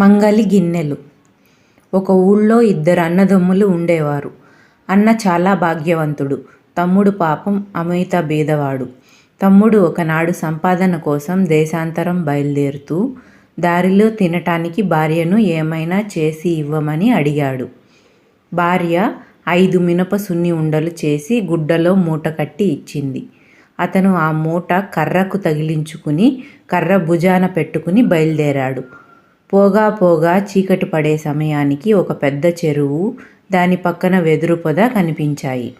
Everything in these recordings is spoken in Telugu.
మంగలి గిన్నెలు. ఒక ఊళ్ళో ఇద్దరు అన్నదమ్ములు ఉండేవారు. అన్న చాలా భాగ్యవంతుడు. తమ్ముడు పాపం అమిత బీదవాడు తమ్ముడు ఒకనాడు సంపాదన కోసం దేశాంతరం బయలుదేరుతూ దారిలో తినటానికి భార్యను ఏమైనా చేసి ఇవ్వమని అడిగాడు. భార్య ఐదు మినప సున్ని ఉండలు చేసి గుడ్డలో మూట కట్టి ఇచ్చింది. అతను ఆ మూట కర్రకు తగిలించుకుని కర్ర భుజాన పెట్టుకుని బయలుదేరాడు. పోగా పోగా చీకటి పడే సమయానికి ఒక పెద్ద చెరువు దాని పక్కన వెదురు పొద కనిపించాయి.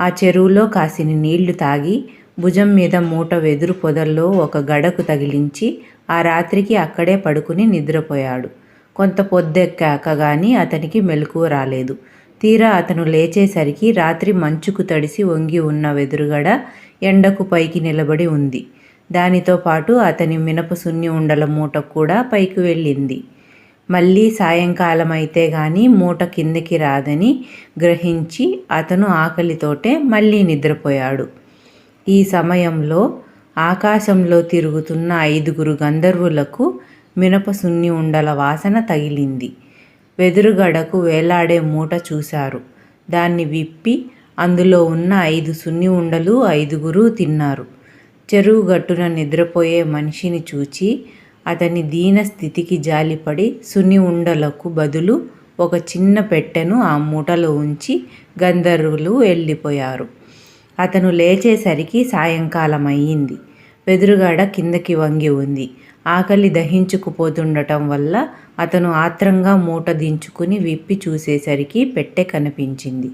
ఆ చెరువులో కాసిని నీళ్ళు తాగి భుజం మీద మూట వెదురు పొదల్లో ఒక గడకు తగిలించి ఆ రాత్రికి అక్కడే పడుకుని నిద్రపోయాడు. కొంత పొద్దెక్కాక గాని అతనికి మెలకువ రాలేదు. తీరా అతను లేచేసరికి రాత్రి మంచుకు తడిసి వంగి ఉన్న వెదురుగడ ఎండకు పైకి నిలబడి ఉంది. దానితో పాటు అతని మినప సున్ని ఉండల మూట కూడా పైకి వెళ్ళింది. మళ్ళీ సాయంకాలం అయితే గాని మూట కిందికి రాదని గ్రహించి అతను ఆకలితోటే మళ్ళీ నిద్రపోయాడు. ఈ సమయంలో ఆకాశంలో తిరుగుతున్న ఐదుగురు గంధర్వులకు మినప సున్ని ఉండల వాసన తగిలింది. వెదురుగడకు వేలాడే మూట చూశారు. దాన్ని విప్పి అందులో ఉన్న ఐదు సున్ని ఉండలు ఐదుగురు తిన్నారు. చెరువు గట్టున నిద్రపోయే మనిషిని చూచి అతని దీన స్థితికి జాలిపడి సున్ని ఉండలకు బదులు ఒక చిన్న పెట్టెను ఆ మూటలో ఉంచి గంధర్వులు వెళ్ళిపోయారు. అతను లేచేసరికి సాయంకాలం అయ్యింది వెదురుగాడ కిందకి వంగి ఉంది. ఆకలి దహించుకుపోతుండటం వల్ల అతను ఆత్రంగా మూట దించుకుని విప్పి చూసేసరికి పెట్టె కనిపించింది.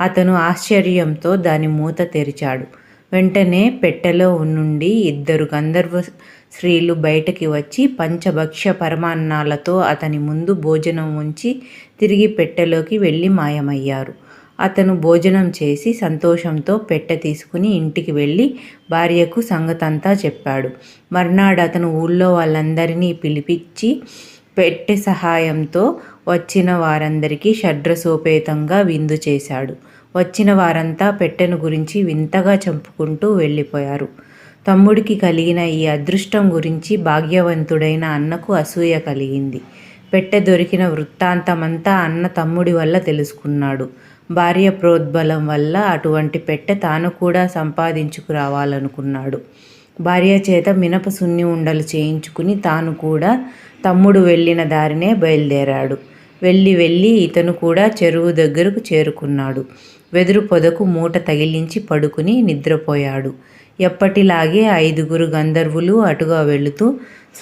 అతను ఆశ్చర్యంతో దాని మూత తెరిచాడు. వెంటనే పెట్టెలో నుండి ఇద్దరు గంధర్వ స్త్రీలు బయటకి వచ్చి పంచభక్ష్య పరమాన్నాలతో అతని ముందు భోజనం ఉంచి తిరిగి పెట్టెలోకి వెళ్ళి మాయమయ్యారు. అతను భోజనం చేసి సంతోషంతో పెట్టె తీసుకుని ఇంటికి వెళ్ళి భార్యకు సంగతంతా చెప్పాడు. మర్నాడు అతను ఊళ్ళో వాళ్ళందరినీ పిలిపించి పెట్టె సహాయంతో వచ్చిన వారందరికీ షడ్రసోపేతంగా విందు చేశాడు. వచ్చిన వారంతా పెట్టెను గురించి వింతగా చంపుకుంటూ వెళ్ళిపోయారు. తమ్ముడికి కలిగిన ఈ అదృష్టం గురించి భాగ్యవంతుడైన అన్నకు అసూయ కలిగింది. పెట్టె దొరికిన వృత్తాంతమంతా అన్న తమ్ముడి వల్ల తెలుసుకున్నాడు. భార్య ప్రోద్బలం వల్ల అటువంటి పెట్టె తాను కూడా సంపాదించుకురావాలనుకున్నాడు. భార్య చేత మినప సున్ని ఉండలు చేయించుకుని తాను కూడా తమ్ముడు వెళ్ళిన దారినే బయలుదేరాడు. వెళ్ళి వెళ్ళి ఇతను కూడా చెరువు దగ్గరకు చేరుకున్నాడు. వెదురు పొదకు మూట తగిలించి పడుకుని నిద్రపోయాడు. ఎప్పటిలాగే ఐదుగురు గంధర్వులు అటుగా వెళుతూ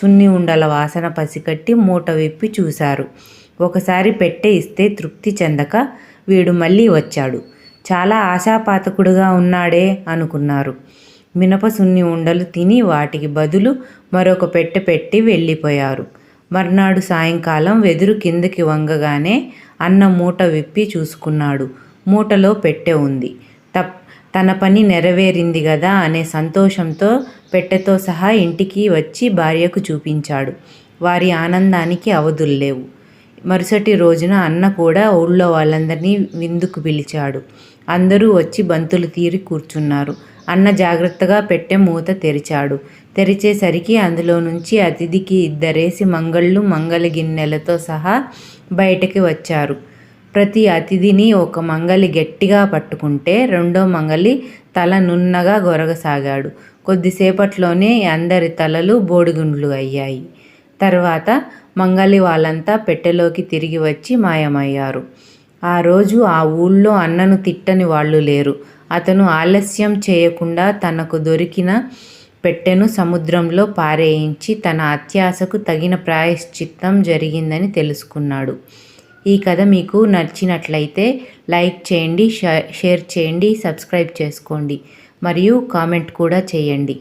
సున్ని ఉండల వాసన పసికట్టి మూట విప్పి చూశారు. ఒకసారి పెట్టె ఇస్తే తృప్తి చెందక వీడు మళ్ళీ వచ్చాడు. చాలా ఆశాపాతకుడుగా ఉన్నాడే అనుకున్నారు. మినప సున్ని ఉండలు తిని వాటికి బదులు మరొక పెట్టె పెట్టి వెళ్ళిపోయారు. మర్నాడు సాయంకాలం వెదురు కిందకి వంగగానే అన్న మూట విప్పి చూసుకున్నాడు. మూటలో పెట్టె ఉంది. తప్ తన పని నెరవేరింది కదా అనే సంతోషంతో పెట్టెతో సహా ఇంటికి వచ్చి భార్యకు చూపించాడు. వారి ఆనందానికి అవధుల్లేవు మరుసటి రోజున అన్న కూడా ఊళ్ళో వాళ్ళందరినీ విందుకు పిలిచాడు. అందరూ వచ్చి బంతులు తీరి కూర్చున్నారు. అన్న జాగ్రత్తగా పెట్టె మూత తెరిచాడు. తెరిచేసరికి అందులో నుంచి అతిథికి ఇద్దరేసి మంగళ్ళు మంగళ గిన్నెలతో సహా బయటకి వచ్చారు. ప్రతి అతిథిని ఒక మంగలి గట్టిగా పట్టుకుంటే రెండో మంగలి తల నున్నగా గొరగసాగాడు. కొద్దిసేపట్లోనే అందరి తలలు బోడిగుండ్లు అయ్యాయి. తర్వాత మంగలి వాళ్ళంతా పెట్టెలోకి తిరిగి వచ్చి మాయమయ్యారు. ఆ రోజు ఆ ఊళ్ళో అన్నను తిట్టని వాళ్ళు లేరు. అతను ఆలస్యం చేయకుండా తనకు దొరికిన పెట్టెను సముద్రంలో పారేయించి తన అత్యాశకు తగిన ప్రాయశ్చిత్తం జరిగిందని తెలుసుకున్నాడు. ఈ కథ మీకు నచ్చినట్లయితే లైక్ చేయండి షేర్ చేయండి సబ్స్క్రైబ్ చేసుకోండి. మరియు కామెంట్ కూడా చేయండి.